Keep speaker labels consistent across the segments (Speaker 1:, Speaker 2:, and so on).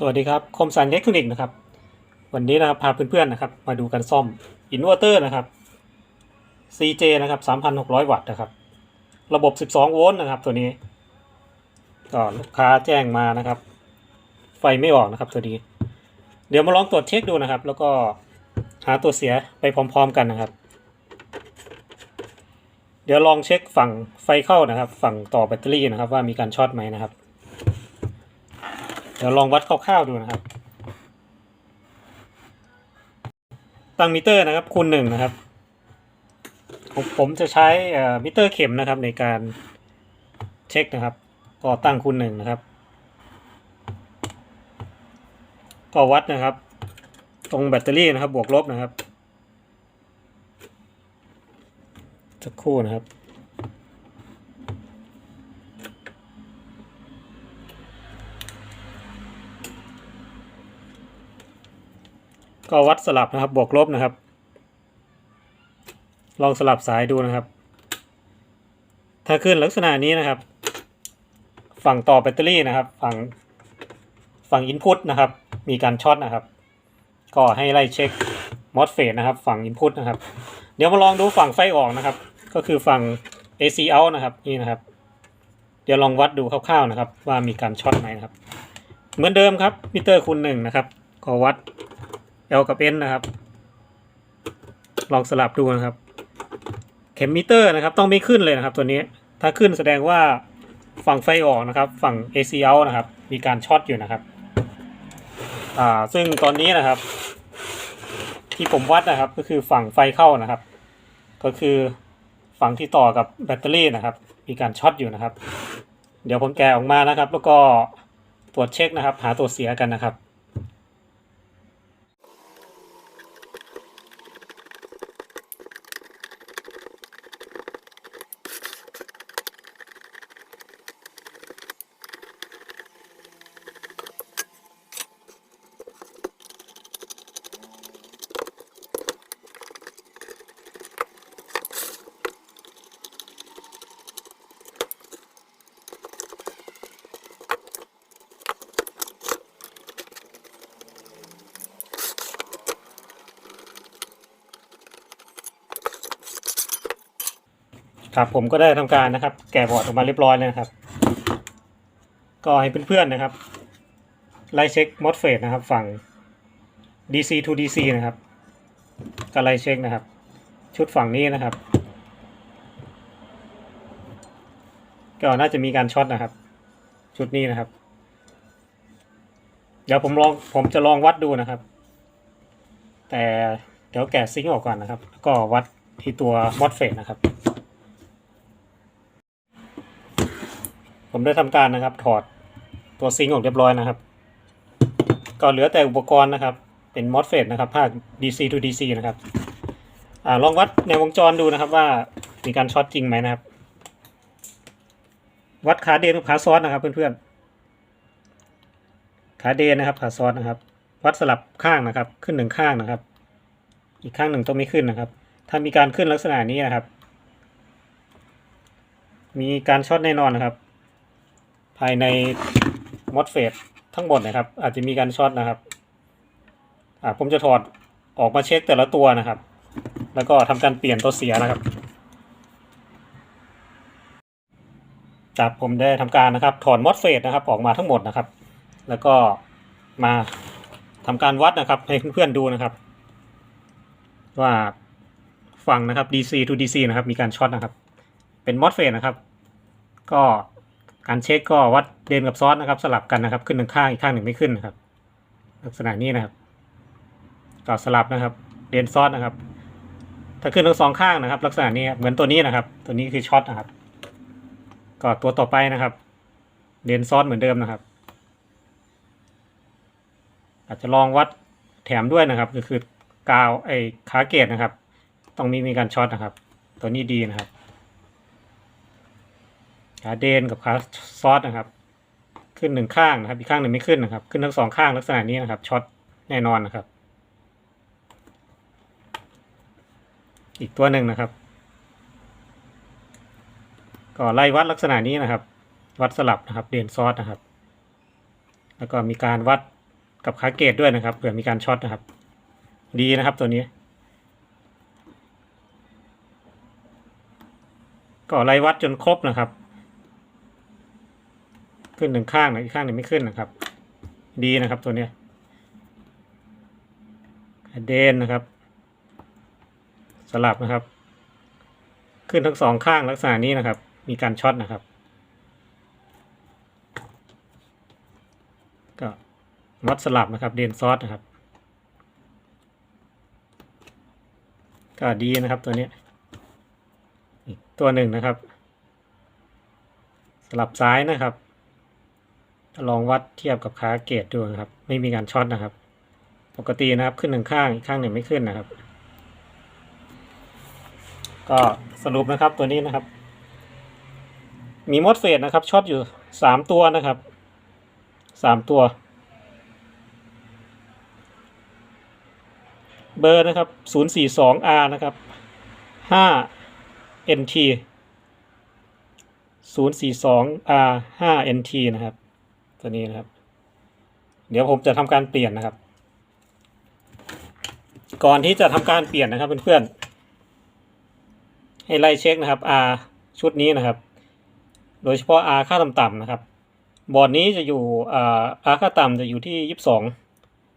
Speaker 1: สวัสดีครับคมสันเล็กทรอนิกส์นะครับ วันนี้นะครับพาเพื่อนๆนะครับ มาดูกันซ่อมอินเวอร์เตอร์นะครับ CJ นะครับ 3,600 วัตต์นะครับ ระบบ 12 โวลต์นะครับ ตัวนี้ก็ลูกค้าแจ้งมานะครับ ไฟไม่ออกนะครับตัวนี้ เดี๋ยวมาลองตรวจเช็คดูนะครับ แล้วก็หาตัวเสียไปพร้อมๆกันนะครับ เดี๋ยวลองเช็คฝั่งไฟเข้านะครับ ฝั่งต่อแบตเตอรี่นะครับ ว่ามีการช็อตไหมนะครับ เดี๋ยวลองวัดคร่าวๆดูนะครับ ตั้งมิเตอร์นะครับคูณหนึ่งนะครับ ผมจะใช้มิเตอร์เข็มนะครับในการเช็คนะครับ ก็ตั้งคูณหนึ่งนะครับ ก็วัดนะครับ ตรงแบตเตอรี่นะครับบวกลบนะครับสักครู่นะครับ ก็วัดสลับนะครับ บวกลบนะครับ ลองสลับสายดูนะครับ ถ้าขึ้นลักษณะนี้นะครับ ฝั่งต่อแบตเตอรี่นะครับ ฝั่งฝั่งอินพุตนะครับ มีการช็อตนะครับ ก็ให้ไล่เช็คมอสเฟตนะครับ ฝั่งอินพุตนะครับ เดี๋ยวมาลองดูฝั่งไฟออกนะครับ ก็คือฝั่ง AC out นะครับนี่นะครับ เดี๋ยวลองวัดดูคร่าวๆนะครับ ว่ามีการช็อตไหมนะครับ เหมือนเดิมครับมิเตอร์คูณหนึ่งนะครับ ก็วัด L กับ N นะครับ ลองสลับดูนะครับ เข็มมิเตอร์นะครับ ต้องไม่ขึ้นเลยนะครับ ตัวนี้ ถ้าขึ้นแสดงว่าฝั่งไฟออกนะครับ ฝั่ง AC out นะครับ มีการช็อตอยู่นะครับ อ่า ซึ่งตอนนี้นะครับ ที่ผมวัดนะครับ ก็คือฝั่งไฟเข้านะครับ ก็คือฝั่งที่ต่อกับแบตเตอรี่นะครับ มีการช็อตอยู่นะครับ เดี๋ยวผมแกะออกมานะครับ แล้วก็ตรวจเช็คนะครับ หาตัวเสียกันนะครับ ครับผมก็ได้ทำการนะครับ แกะบอร์ดออกมาเรียบร้อยแล้วนะครับ ก็ให้เพื่อนๆนะครับไล่เช็คมอสเฟตนะครับ ฝั่ง DC to DC นะครับก็ไล่เช็คนะครับ ชุดฝั่งนี้นะครับ ก็น่าจะมีการช็อตนะครับ ชุดนี้นะครับ เดี๋ยวผมลองผมจะลองวัดดูนะครับ แต่เดี๋ยวแกะซิงค์ออกก่อนนะครับแล้วก็วัดที่ตัวมอสเฟตนะครับ ผมได้ทำการนะครับ ถอดตัวซิงค์ออกเรียบร้อยนะครับ ก็เหลือแต่อุปกรณ์นะครับ เป็นมอสเฟตนะครับภาค DC to DC นะครับอลองวัดในวงจรดูนะครับว่ามีการช็อตจริงไหมนะครับ วัดขาเดนกับขาซ้อนนะครับ เพื่อนๆขาเดนนะครับ ขาซ้อนนะครับ วัดสลับข้างนะครับ ขึ้นหนึ่งข้างนะครับ อีกข้างหนึ่งต้องไม่ขึ้นนะครับ ถ้ามีการขึ้นลักษณะนี้นะครับ มีการช็อตแน่นอนนะครับ ภายในมอสเฟตทั้งหมดนะครับ อาจจะมีการช็อตนะครับอ่าผมจะถอดออกมาเช็คแต่ละตัวนะครับ แล้วก็ทำการเปลี่ยนตัวเสียนะครับจากผมได้ทำการนะครับถอดมอสเฟตนะครับออกมาทั้งหมดนะครับ แล้วก็มาทำการวัดนะครับให้เพื่อนๆดูนะครับ ว่าฝั่งนะครับ DC to DC นะครับมีการช็อตนะครับ เป็นมอสเฟตนะครับ ก็ การเช็คก็วัดเดนกับซอสนะครับสลับกันนะครับ ขึ้นหนึ่งข้างอีกข้างหนึ่งไม่ขึ้นนะครับ ลักษณะนี้นะครับก็สลับนะครับเดนซอสนะครับ ถ้าขึ้นทั้งสองข้างนะครับ ลักษณะนี้เหมือนตัวนี้นะครับ ตัวนี้คือช็อตนะครับ ก็ตัวต่อไปนะครับเดนซอสเหมือนเดิมนะครับ อาจจะลองวัดแถมด้วยนะครับก็คือกาวไอ้ขาเกตนะครับต้องมีมีการช็อตนะครับ ตัวนี้ดีนะครับ ขาเดนกับขาซอสนะครับ ขึ้นหนึ่งข้างนะครับ อีกข้างหนึ่งไม่ขึ้นนะครับ ขึ้นทั้งสองข้างลักษณะนี้นะครับช็อตแน่นอนนะครับ อีกตัวหนึ่งนะครับ ก็ไล่วัดลักษณะนี้นะครับ วัดสลับนะครับ เดนซอสนะครับ แล้วก็มีการวัดกับขาเกตด้วยนะครับเผื่อมีการช็อตนะครับ ดีนะครับตัวนี้ ก็ไล่วัดจนครบนะครับ ขึ้นหนึ่งข้างนะอีกข้างหนึ่งไม่ขึ้นนะครับ ดีนะครับตัวเนี้ยเดนนะครับ สลับนะครับ ขึ้นทั้งสองข้างลักษณะนี้นะครับ มีการช็อตนะครับ ก็วัดสลับนะครับ เดนซอสนะครับ ก็ดีนะครับตัวนี้อีกตัวหนึ่งนะครับ สลับซ้ายนะครับ ลองวัดเทียบกับขาเกตดูนะครับ ไม่มีการช็อตนะครับ ปกตินะครับขึ้นหนึ่งข้างอีกข้างหนึ่งไม่ขึ้นนะครับ ก็สรุปนะครับตัวนี้นะครับ มีมอสเฟดนะครับช็อตอยู่สามตัวนะครับสามตัว เบอร์นะครับศูนย์สี่สอง R นะครับห้า NT ศูนย์สี่สอง R ห้า NT นะครับ ตัวนี้นะครับ เดี๋ยวผมจะทำการเปลี่ยนนะครับ ก่อนที่จะทำการเปลี่ยนนะครับเพื่อนๆให้ไล่เช็คนะครับ R ชุดนี้นะครับ โดยเฉพาะ R ค่าต่ำๆนะครับ บอร์ดนี้จะอยู่อา R ค่าต่ำจะอยู่ที่ยี่สิบสอง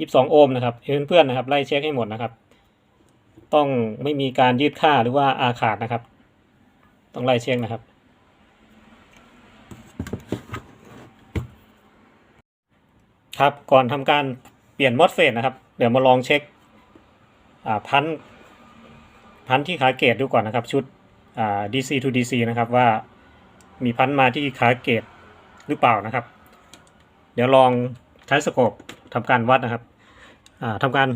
Speaker 1: ยิบสองโอห์มนะครับเพื่อนๆนะครับไล่เช็คให้หมดนะครับ ต้องไม่มีการยืดค่าหรือว่า R ขาดนะครับ ต้องไล่เช็คนะครับ ครับก่อนทำการเปลี่ยนมอสเฟสนะครับ เดี๋ยวมาลองเช็คพันพันที่ขาเกตดูก่อนนะครับ ชุดอ่า DC to DC นะครับว่ามีพันมาที่ขาเกตหรือเปล่านะครับ เดี๋ยวลองใช้สโคปทำการวัดนะครับอ่าทำการ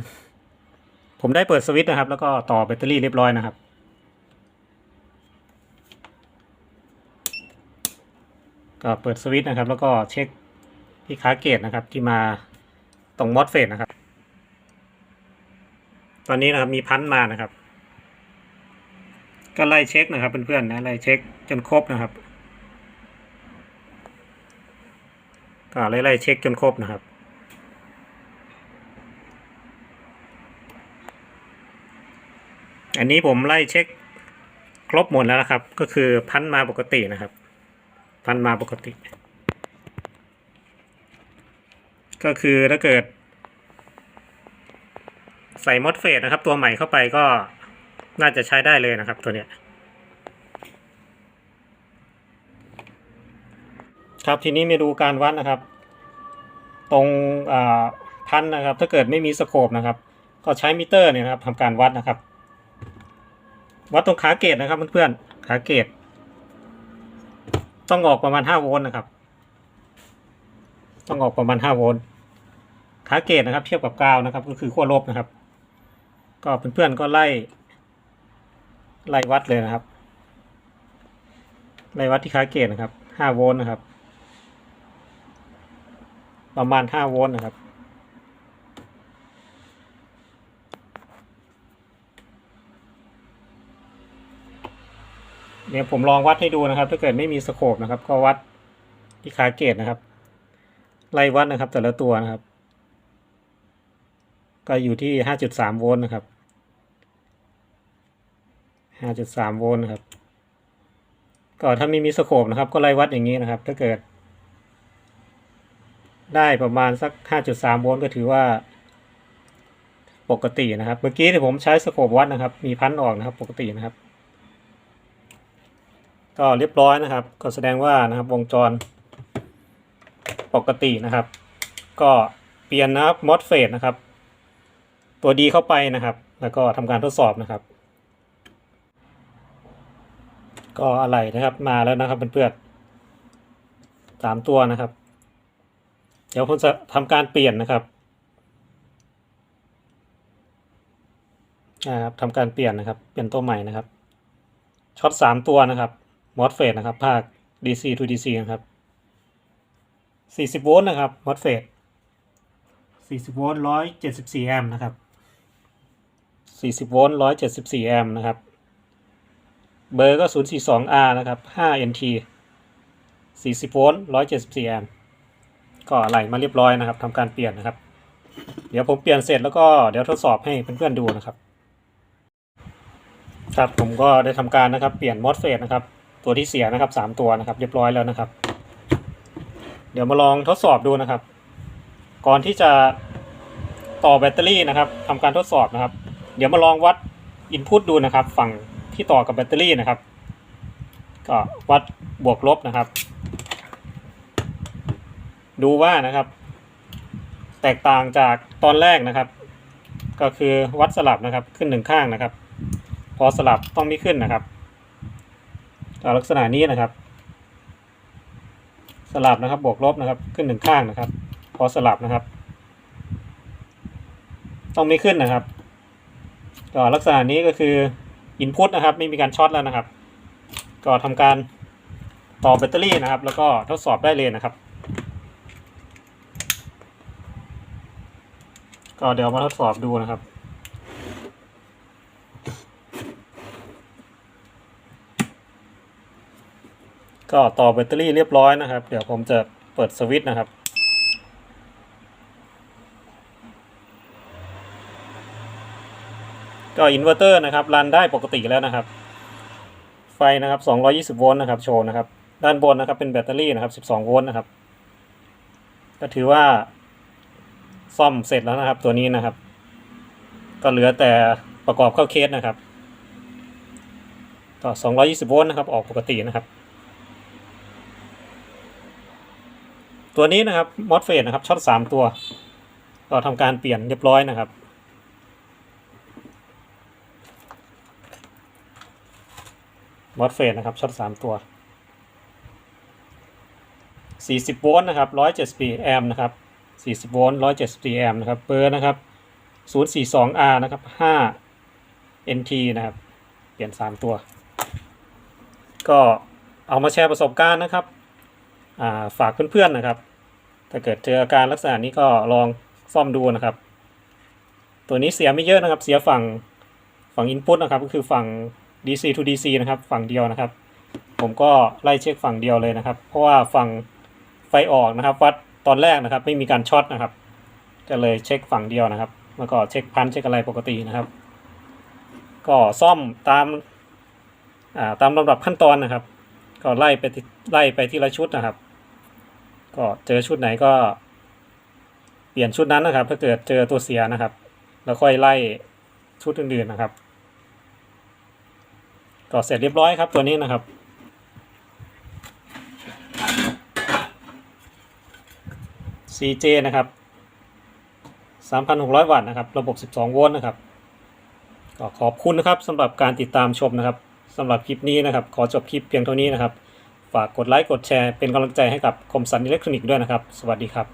Speaker 1: ผมได้เปิดสวิตช์นะครับ แล้วก็ต่อแบตเตอรี่เรียบร้อยนะครับ ก็เปิดสวิตช์นะครับ แล้วก็เช็ค ที่ขาเกตนะครับที่มาตรงมอสเฟสนะครับ ตอนนี้นะครับมีพันมานะครับ ก็ไล่เช็คนะครับเพื่อนๆนะไล่เช็คจนครบนะครับก็ไล่ไล่เช็คจนครบนะครับอันนี้ผมไล่เช็คครบหมดแล้วนะครับ ก็คือพันมาปกตินะครับ พันมาปกติ ก็คือถ้าเกิด ใส่มอสเฟสนะครับ ตัวใหม่เข้าไปก็น่าจะใช้ได้เลยนะครับตัวเนี้ยครับทีนี้มาดูการวัดนะครับ ตรงพันนะครับ ถ้าเกิดไม่มีสโคปนะครับ ก็ใช้มิเตอร์เนี่ยนะครับทำการวัดนะครับ วัดตรงขาเกตนะครับเพื่อนๆขาเกตต้องออกประมาณ5โวลต์นะครับ ต้องออกประมาณ5โวลต์ ขาเกตนะครับ เทียบกับกาวนะครับ ก็คือขั้วลบนะครับ ก็เพื่อนๆก็ไล่ไล่วัดเลยนะครับไล่วัดที่ขาเกตนะครับ5โวลต์นะครับ ประมาณ5โวลต์นะครับเดี๋ยวผมลองวัดให้ดูนะครับ ถ้าเกิดไม่มีสโคปนะครับ ก็วัดที่ขาเกตนะครับ ไล่วัดนะครับ แต่ละตัวนะครับ ก็อยู่ที่ห้าจุดสามโวลต์นะครับห้าจุดสามโวลต์นะครับ ก็ถ้าไม่มีสโคปนะครับ ก็ไล่วัดอย่างนี้นะครับ ถ้าเกิด ได้ประมาณสักห้าจุดสามโวลต์ก็ถือว่า ปกตินะครับ เมื่อกี้ที่ผมใช้สโคปวัดนะครับ มีพันออกนะครับ ปกตินะครับ ก็เรียบร้อยนะครับ ก็แสดงว่านะครับวงจรปกตินะครับ ก็เปลี่ยนนะครับมอสเฟสนะครับ ตัวดีเข้าไปนะครับ แล้วก็ทำการทดสอบนะครับ ก็อะไรนะครับมาแล้วนะครับเพื่อนๆสามตัวนะครับ เดี๋ยวผมจะทำการเปลี่ยนนะครับนะครับทำการเปลี่ยนนะครับเปลี่ยนตัวใหม่นะครับช็อตสามตัวนะครับมอสเฟสนะครับ ภาค DC to DC นะครับ40 โวลต์นะครับมอสเฟส40 โวลต์174 แอมป์นะครับ 40 โวลต์ 174 แอมป์นะครับ เบอร์ก็ 042R นะครับ 5 NT 40 โวลต์ 174 แอมป์ ก็ไหลมาเรียบร้อยนะครับทำการเปลี่ยนนะครับ เดี๋ยวผมเปลี่ยนเสร็จแล้วก็เดี๋ยวทดสอบให้เพื่อนๆดูนะครับ ครับผมก็ได้ทำการนะครับเปลี่ยนมอสเฟสนะครับ ตัวที่เสียนะครับสามตัวนะครับ เรียบร้อยแล้วนะครับ เดี๋ยวมาลองทดสอบดูนะครับ ก่อนที่จะต่อแบตเตอรี่นะครับทำการทดสอบนะครับ เดี๋ยวมาลองวัดอินพุตดูนะครับ ฝั่งที่ต่อกับแบตเตอรี่นะครับ ก็วัดบวกลบนะครับ ดูว่านะครับ แตกต่างจากตอนแรกนะครับ ก็คือวัดสลับนะครับขึ้นหนึ่งข้างนะครับ พอสลับต้องไม่ขึ้นนะครับลักษณะนี้นะครับ สลับนะครับบวกลบนะครับ ขึ้นหนึ่งข้างนะครับ พอสลับนะครับ ต้องไม่ขึ้นนะครับ ก็ลักษณะนี้ก็คืออินพุตนะครับ ไม่มีการช็อตแล้วนะครับ ก็ทำการต่อแบตเตอรี่นะครับ แล้วก็ทดสอบได้เลยนะครับ ก็เดี๋ยวมาทดสอบดูนะครับก็ต่อแบตเตอรี่เรียบร้อยนะครับ เดี๋ยวผมจะเปิดสวิตช์นะครับ ก็อินเวอร์เตอร์นะครับรันได้ปกติแล้วนะครับ ไฟนะครับ220โวลต์นะครับโชว์นะครับด้านบนนะครับเป็นแบตเตอรี่นะครับ12โวลต์นะครับก็ถือว่าซ่อมเสร็จแล้วนะครับตัวนี้นะครับ ก็เหลือแต่ประกอบเข้าเคสนะครับก็220 โวลต์นะครับ ออกปกตินะครับ ตัวนี้นะครับมอสเฟตนะครับช็อต3ตัวก็ทำการเปลี่ยนเรียบร้อยนะครับ มอสเฟตนะครับช็อต3ตัว 40 โวลต์นะครับ174แอมป์นะครับ40 โวลต์174แอมป์นะครับเบอร์นะครับ 042R นะครับ 5 NT นะครับ เปลี่ยน 3 ตัว ก็เอามาแชร์ประสบการณ์นะครับาฝากเพื่อนๆนะครับ ถ้าเกิดเจออาการลักษณะนี้ก็ลองซ่อมดูนะครับ ตัวนี้เสียไม่เยอะนะครับ เสียฝั่งฝั่ง input นะครับ ก็คือฝั่ง DC to DC นะครับ ฝั่งเดียวนะครับ ผมก็ไล่เช็คฝั่งเดียวเลยนะครับ เพราะว่าฝั่งไฟออกนะครับ วัดตอนแรกนะครับ ไม่มีการช็อตนะครับ ก็เลยเช็คฝั่งเดียวนะครับแล้วก็เช็คพันเช็คอะไรปกตินะครับ ก็ซ่อมตามอ่าตามลำดับขั้นตอนนะครับ ก็ไล่ไปไล่ไปทีละชุดนะครับ ก็เจอชุดไหนก็ เปลี่ยนชุดนั้นนะครับ ถ้าเกิดเจอตัวเสียนะครับ แล้วค่อยไล่ชุดอื่นๆนะครับ ก็เสร็จเรียบร้อยครับตัวนี้นะครับ CJ นะครับ 3,600 วัตต์นะครับ ระบบ 12 โวลต์นะครับ ก็ขอบคุณนะครับสำหรับการติดตามชมนะครับสำหรับคลิปนี้นะครับ ขอจบคลิปเพียงเท่านี้นะครับ ฝากกดไลค์ กดแชร์ เป็นกำลังใจให้กับคมสันอิเล็กทรอนิกส์ด้วยนะครับ สวัสดีครับ